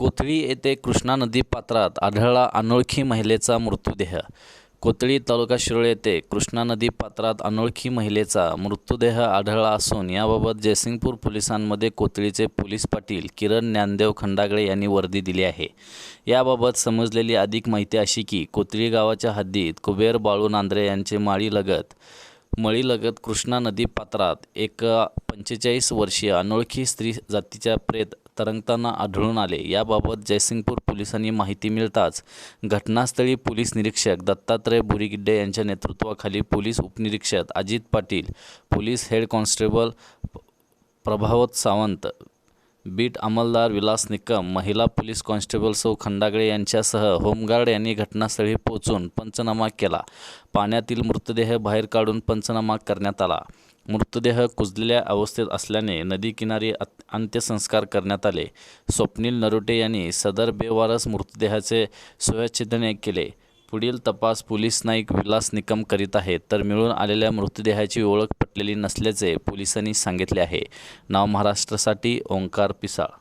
कोथळी येथे कृष्णा नदी पात्रात आढळला अनोळखी महिलेचा मृतदेह. कोथळी तालुका शिरोळ येथे कृष्णा नदी पात्रात अनोळखी महिलेचा मृतदेह आढळला असून याबाबत जयसिंगपूर पोलिसांमध्ये कोथळीचे पोलीस पाटील किरण ज्ञानदेव खंडागळे यांनी वर्दी दिली आहे. याबाबत समजलेली अधिक माहिती अशी की कोथळी गावाच्या हद्दीत कुबेर बाळू नांद्रे यांचे माळीलगत मळीलगत कृष्णा नदी पात्रात एक पंचेचाळीस वर्षीय अनोळखी स्त्री जातीच्या प्रेत तरंगताना आढळून आले. याबाबत जयसिंगपूर पोलिसांनी माहिती मिळताच घटनास्थळी पोलीस निरीक्षक दत्तात्रय बुरीगिड्डे यांच्या नेतृत्वाखाली पोलीस उपनिरीक्षक Ajit Patil police head constable Prabhavat Sawant beat अंमलदार Vilas Nikam महिला पोलीस कॉन्स्टेबल सौ खंडागळे यांच्यासह होमगार्ड यांनी घटनास्थळी पोहोचून पंचनामा केला. पाण्यातील मृतदेह बाहेर काढून पंचनामा करण्यात आला. मृतदेह कुजलेल्या अवस्थेत असल्याने नदीकिनारी अंत्यसंस्कार करण्यात आले. स्वप्नील नरोटे यांनी सदर बेवारस मृतदेहाचे स्वच्छेदने केले. पुढील तपास पोलीस नाईक विलास निकम करीत आहेत. तर मिळून आलेल्या मृतदेहाची ओळख पटलेली नसल्याचे पोलिसांनी सांगितले आहे. नाव महाराष्ट्रासाठी ओंकार पिसाळ.